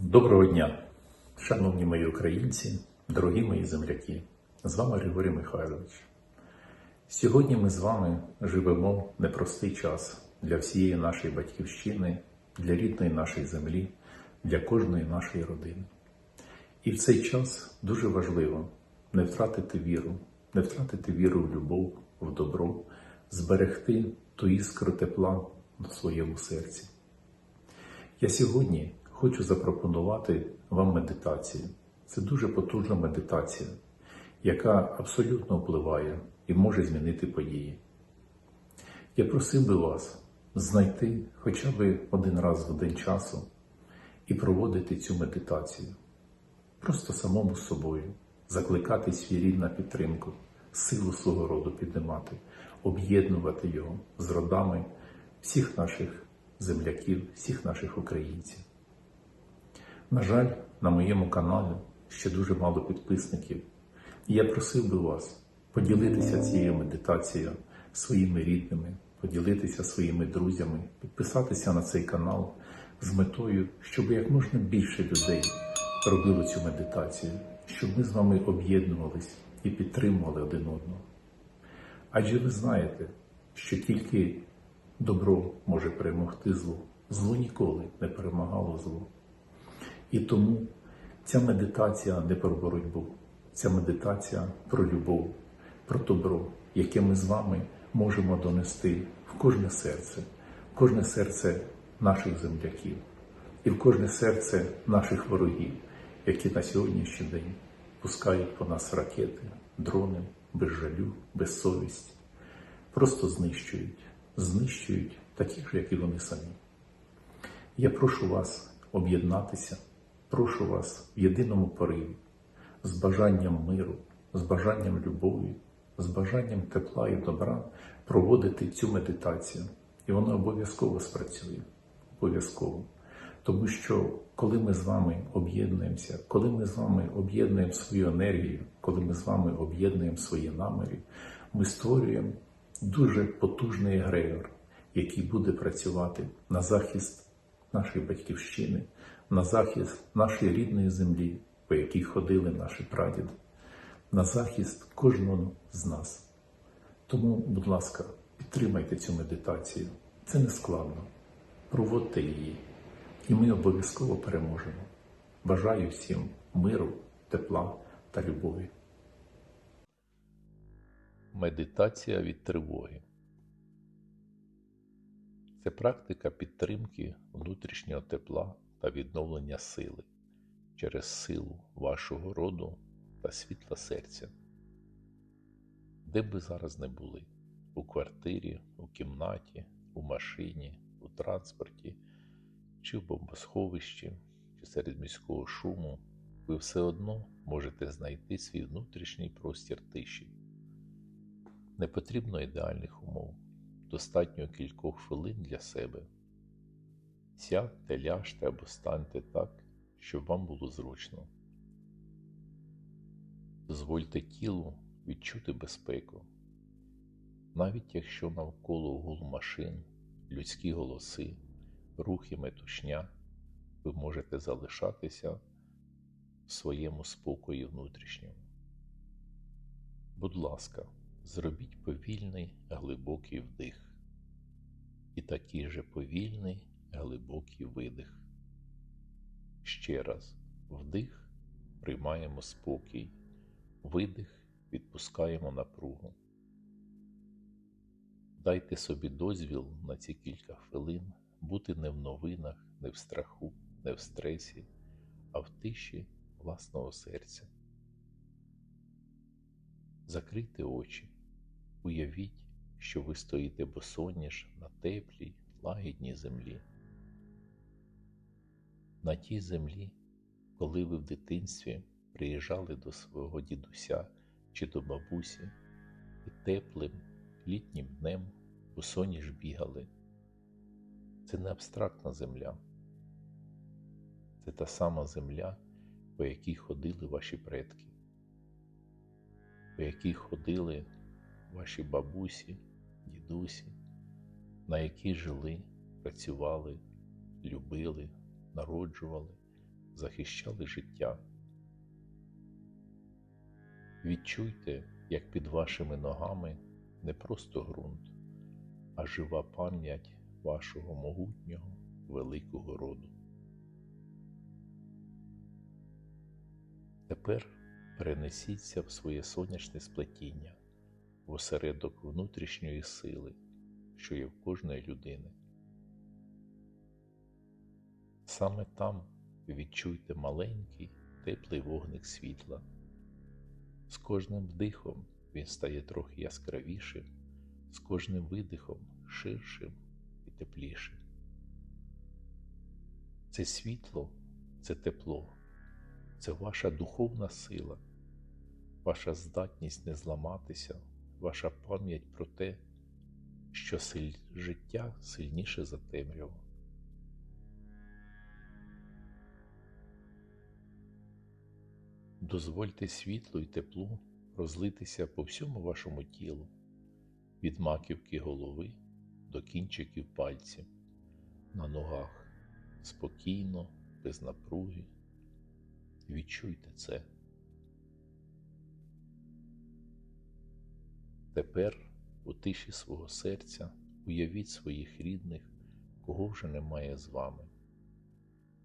Доброго дня, шановні мої українці, дорогі мої земляки. З вами Григорій Михайлович. Сьогодні ми з вами живемо непростий час для всієї нашої батьківщини, для рідної нашої землі, для кожної нашої родини. І в цей час дуже важливо не втратити віру, не втратити віру в любов, в добро, зберегти ту іскру тепла в своєму серці. Я сьогодні хочу запропонувати вам медитацію. Це дуже потужна медитація, яка абсолютно впливає і може змінити події. Я просив би вас знайти хоча б один раз в день часу і проводити цю медитацію. Просто самому собою, закликати свій рід на підтримку, силу свого роду піднімати, об'єднувати його з родами всіх наших земляків, всіх наших українців. На жаль, на моєму каналі ще дуже мало підписників. І я просив би вас поділитися цією медитацією своїми рідними, поділитися своїми друзями, підписатися на цей канал з метою, щоб як можна більше людей робило цю медитацію, щоб ми з вами об'єднувались і підтримували один одного. Адже ви знаєте, що тільки добро може перемогти зло, зло ніколи не перемагало зло. І тому ця медитація не про боротьбу, ця медитація про любов, про добро, яке ми з вами можемо донести в кожне серце, в кожне серце наших земляків і в кожне серце наших ворогів, які на сьогоднішній день пускають по нас ракети, дрони без жалю, без совісті, просто знищують, знищують таких же, як і вони самі. Я прошу вас об'єднатися, прошу вас в єдиному пориві, з бажанням миру, з бажанням любові, з бажанням тепла і добра проводити цю медитацію. І вона обов'язково спрацює. Обов'язково. Тому що коли ми з вами об'єднуємося, коли ми з вами об'єднуємо свою енергію, коли ми з вами об'єднуємо свої наміри, ми створюємо дуже потужний егрегор, який буде працювати на захист нашої батьківщини, на захист нашої рідної землі, по якій ходили наші прадіди, на захист кожного з нас. Тому, будь ласка, підтримайте цю медитацію. Це не складно. Проводьте її, і ми обов'язково переможемо. Бажаю всім миру, тепла та любові. Медитація від тривоги. Це практика підтримки внутрішнього тепла та відновлення сили через силу вашого роду та світла серця. Де б ви зараз не були у квартирі, у кімнаті, у машині, у транспорті, чи в бомбосховищі, чи серед міського шуму, ви все одно можете знайти свій внутрішній простір тиші. Не потрібно ідеальних умов, достатньо кількох хвилин для себе. Сядьте, ляжте або станьте так, щоб вам було зручно. Дозвольте тілу відчути безпеку, навіть якщо навколо гул машин, людські голоси, рухи метушня, ви можете залишатися в своєму спокої внутрішньому. Будь ласка, зробіть повільний глибокий вдих і такий же повільний глибокий видих. Ще раз вдих, приймаємо спокій, видих, відпускаємо напругу. Дайте собі дозвіл на ці кілька хвилин бути не в новинах, не в страху, не в стресі, а в тиші власного серця. Закрийте очі, уявіть, що ви стоїте босоніж на теплій, лагідній землі. На тій землі, коли ви в дитинстві приїжджали до свого дідуся чи до бабусі і теплим літнім днем босоніж бігали. Це не абстрактна земля. Це та сама земля, по якій ходили ваші предки, по якій ходили ваші бабусі, дідусі, на якій жили, працювали, любили, народжували, захищали життя. Відчуйте, як під вашими ногами не просто ґрунт, а жива пам'ять вашого могутнього великого роду. Тепер перенесіться в своє сонячне сплетіння, осередок внутрішньої сили, що є в кожної людини. Саме там відчуйте маленький теплий вогник світла. З кожним вдихом він стає трохи яскравішим, з кожним видихом ширшим і теплішим. Це світло, це тепло, це ваша духовна сила, ваша здатність не зламатися, ваша пам'ять про те, що силь... життя сильніше за темряву. Дозвольте світлу і теплу розлитися по всьому вашому тілу, від маківки голови до кінчиків пальців, на ногах спокійно, без напруги. Відчуйте це. Тепер у тиші свого серця уявіть своїх рідних, кого вже немає з вами.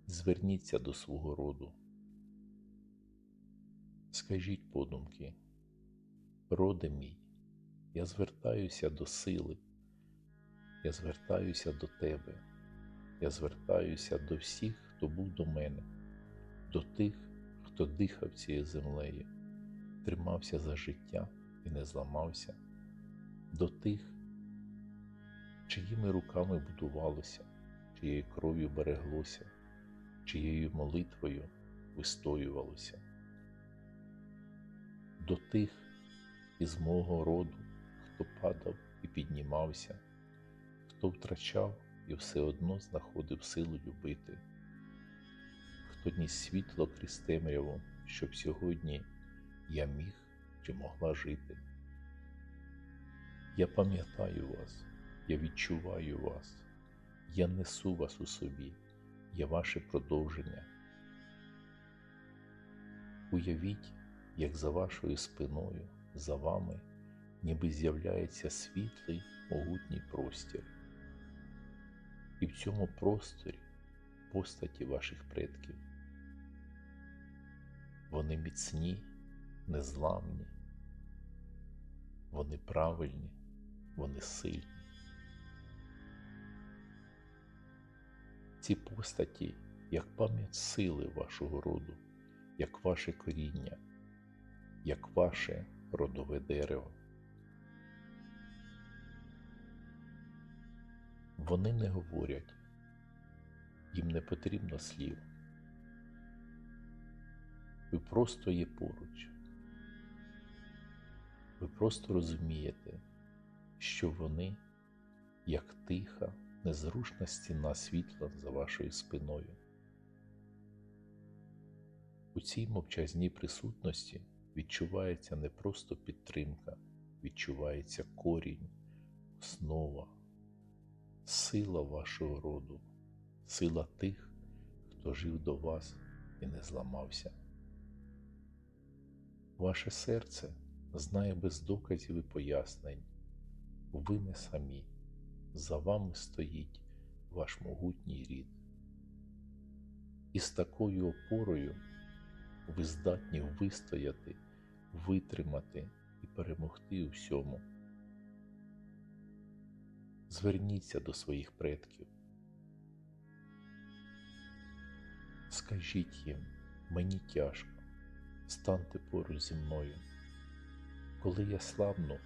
Зверніться до свого роду. Скажіть подумки, роде мій, я звертаюся до сили, я звертаюся до тебе, я звертаюся до всіх, хто був до мене, до тих, хто дихав цією землею, тримався за життя і не зламався, до тих, чиїми руками будувалося, чиєю кров'ю береглося, чиєю молитвою вистоювалося. До тих із мого роду, хто падав і піднімався, хто втрачав і все одно знаходив силу любити, хто ніс світло крізь темряву, щоб сьогодні я міг чи могла жити. Я пам'ятаю вас, я відчуваю вас, я несу вас у собі, я ваше продовження. Уявіть, як за вашою спиною, за вами, ніби з'являється світлий могутній простір. І в цьому просторі постаті ваших предків. Вони міцні, незламні, вони правильні, вони сильні. Ці постаті як пам'ять сили вашого роду, як ваше коріння як ваше родове дерево. Вони не говорять, їм не потрібно слів. Ви просто є поруч. Ви просто розумієте, що вони, як тиха, незрушна стіна світла за вашою спиною. У цій мовчазній присутності відчувається не просто підтримка, відчувається корінь, основа, сила вашого роду, сила тих, хто жив до вас і не зламався. Ваше серце знає без доказів і пояснень, ви не самі, за вами стоїть ваш могутній рід. І з такою опорою ви здатні вистояти, витримати і перемогти у всьому. Зверніться до своїх предків. Скажіть їм, мені тяжко, станьте поруч зі мною. Коли я слабну,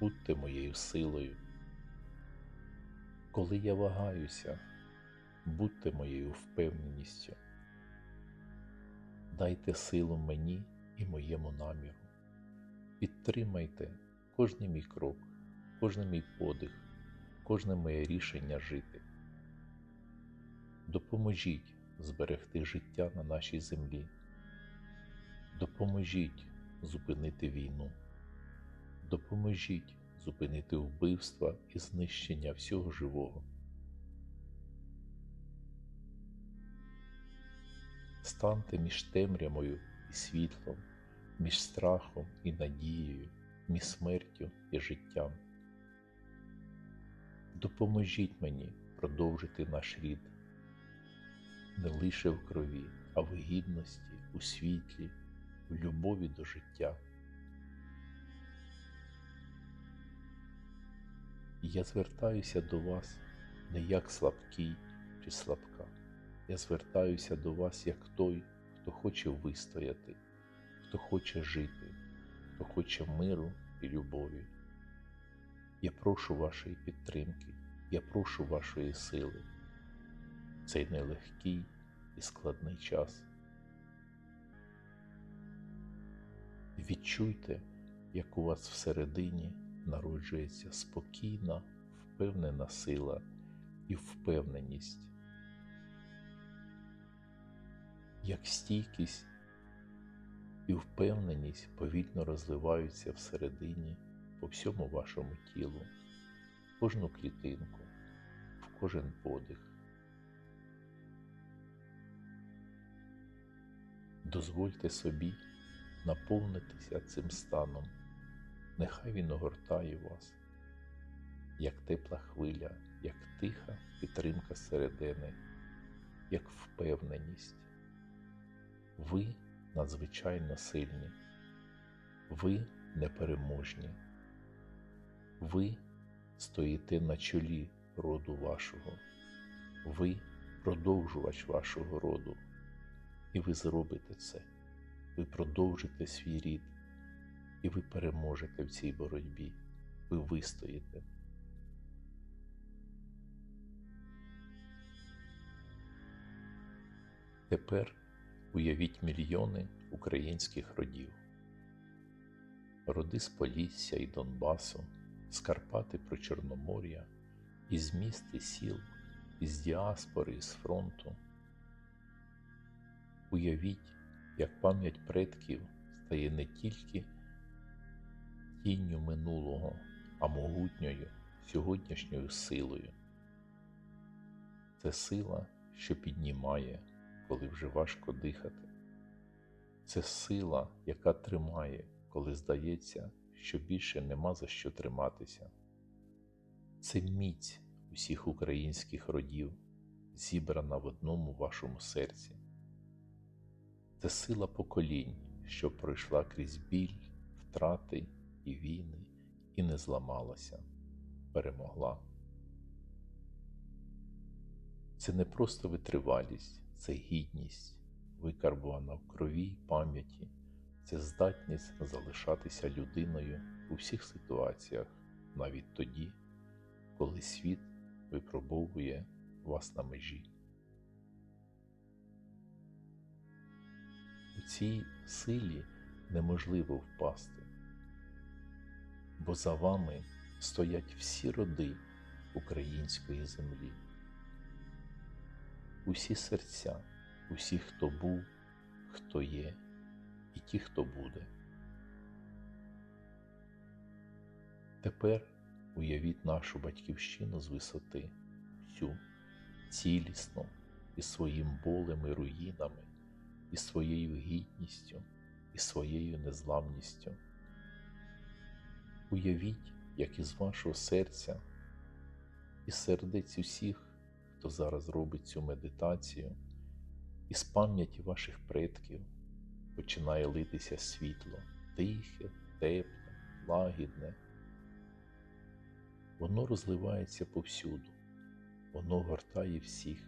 будьте моєю силою. Коли я вагаюся, будьте моєю впевненістю дайте силу мені і моєму наміру. Підтримайте кожний мій крок, кожний мій подих, кожне моє рішення жити. Допоможіть зберегти життя на нашій землі. Допоможіть зупинити війну. Допоможіть зупинити вбивства і знищення всього живого. станьте між темрявою і світлом, між страхом і надією, між смертю і життям. Допоможіть мені продовжити наш рід не лише в крові, а в гідності, у світлі, в любові до життя. Я звертаюся до вас не як слабкий чи слабка. Я звертаюся до вас як той, хто хоче вистояти, хто хоче жити, хто хоче миру і любові. Я прошу вашої підтримки, я прошу вашої сили. Цей нелегкий і складний час. Відчуйте, як у вас всередині народжується спокійна, впевнена сила і впевненість, як стійкість і впевненість повільно розливаються всередині по всьому вашому тілу, в кожну клітинку, в кожен подих. Дозвольте собі наповнитися цим станом, нехай він огортає вас, як тепла хвиля, як тиха підтримка середини, як впевненість. Ви надзвичайно сильні, ви непереможні, ви стоїте на чолі роду вашого, ви продовжувач вашого роду, і ви зробите це, ви продовжите свій рід, і ви переможете в цій боротьбі, ви вистоїте. Тепер уявіть мільйони українських родів, роди з Полісся і Донбасу, з Карпати про Чорномор'я, із міст і сіл, із діаспори, із фронту. Уявіть, як пам'ять предків стає не тільки тінню минулого, а могутньою сьогоднішньою силою. Це сила, що піднімає коли вже важко дихати. Це сила, яка тримає, коли здається, що більше нема за що триматися. Це міць усіх українських родів, зібрана в одному вашому серці. Це сила поколінь, що пройшла крізь біль, втрати і війни, і не зламалася, перемогла. Це не просто витривалість це гідність, викарбувана в крові й пам'яті, це здатність залишатися людиною у всіх ситуаціях, навіть тоді, коли світ випробовує вас на межі. У цій силі неможливо впасти, бо за вами стоять всі роди української землі усі серця, усі, хто був, хто є, і ті, хто буде. Тепер уявіть нашу батьківщину з висоти, всю цілісну, із своїм болем і руїнами, і своєю гідністю, і своєю незламністю. Уявіть, як із вашого серця, із сердець усіх хто зараз робить цю медитацію, із пам'яті ваших предків починає литися світло, тихе, тепле, лагідне. Воно розливається повсюду, воно гортає всіх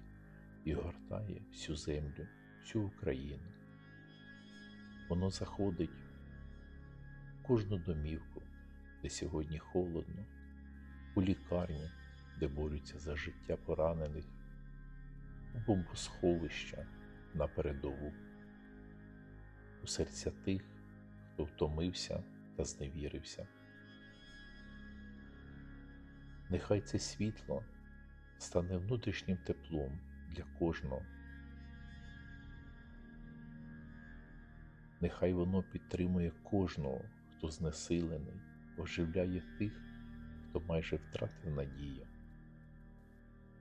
і гортає всю землю, всю Україну. Воно заходить в кожну домівку, де сьогодні холодно, у лікарні де борються за життя поранених, у бомбосховища на передову, у серця тих, хто втомився та зневірився. Нехай це світло стане внутрішнім теплом для кожного. Нехай воно підтримує кожного, хто знесилений, оживляє тих, хто майже втратив надію.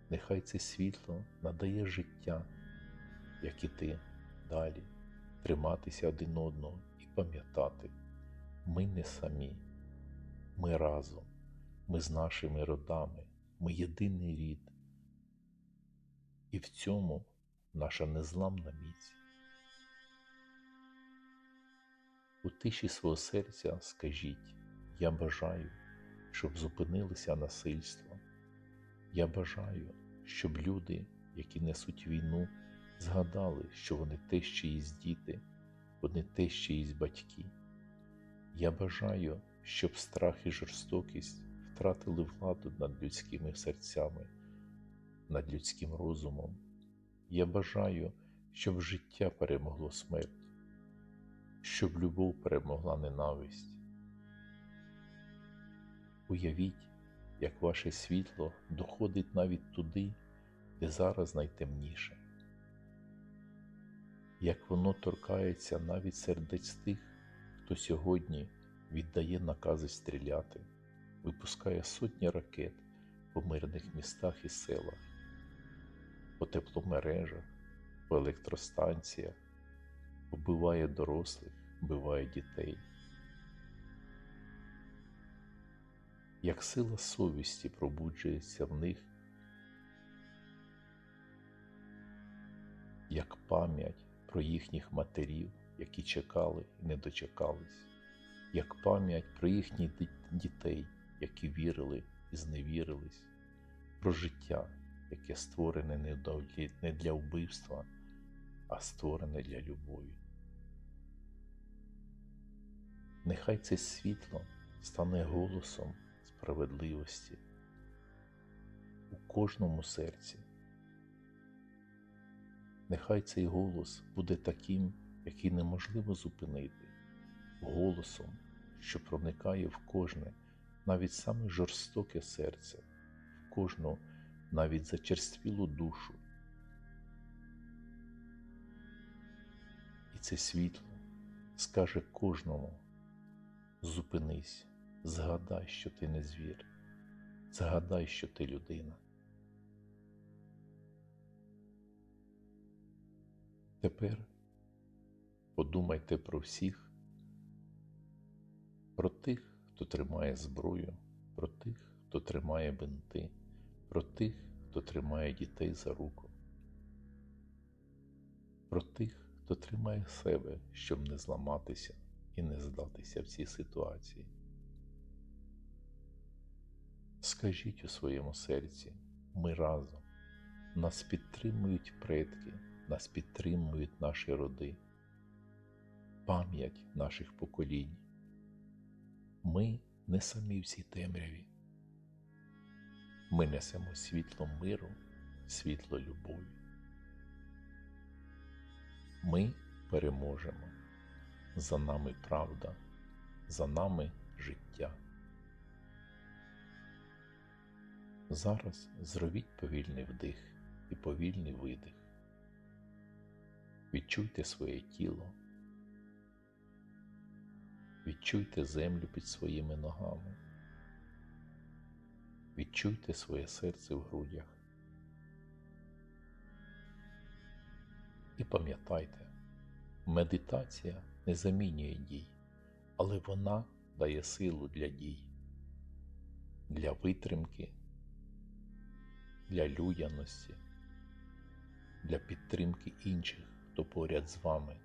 Нехай це світло надає життя, як і ти далі, триматися один одного і пам'ятати, ми не самі, ми разом, ми з нашими родами, ми єдиний рід. І в цьому наша незламна міць. У тиші свого серця скажіть, я бажаю, щоб зупинилося насильство. Я бажаю, щоб люди, які несуть війну, згадали, що вони теж чиїсь діти, вони теж чиїсь батьки. Я бажаю, щоб страх і жорстокість втратили владу над людськими серцями, над людським розумом. Я бажаю, щоб життя перемогло смерть, щоб любов перемогла ненависть. Уявіть, як ваше світло доходить навіть туди, де зараз найтемніше, як воно торкається навіть сердець тих, хто сьогодні віддає накази стріляти, випускає сотні ракет по мирних містах і селах, по тепломережах, по електростанціях, вбиває дорослих, вбиває дітей. Як сила совісті пробуджується в них, як пам'ять про їхніх матерів, які чекали і не дочекались, як пам'ять про їхніх дітей, які вірили і зневірились, про життя, яке створене не для вбивства, а створене для любові. Нехай це світло стане голосом справедливості у кожному серці. Нехай цей голос буде таким, який неможливо зупинити, голосом, що проникає в кожне, навіть саме жорстоке серце, в кожну навіть зачерствілу душу. І це світло скаже кожному зупинись, згадай, що ти не звір, згадай, що ти людина. Тепер подумайте про всіх, про тих, хто тримає зброю, про тих, хто тримає бинти, про тих, хто тримає дітей за руку, про тих, хто тримає себе, щоб не зламатися і не здатися в цій ситуації. Скажіть у своєму серці, ми разом, нас підтримують предки, нас підтримують наші роди, пам'ять наших поколінь. Ми не самі в цій темряві. Ми несемо світло миру, світло любові. Ми переможемо. За нами правда, за нами життя. Зараз зробіть повільний вдих і повільний видих. Відчуйте своє тіло, відчуйте землю під своїми ногами, відчуйте своє серце в грудях. І пам'ятайте, медитація не замінює дій, але вона дає силу для дій, для витримки для люяності, для підтримки інших, хто поряд з вами.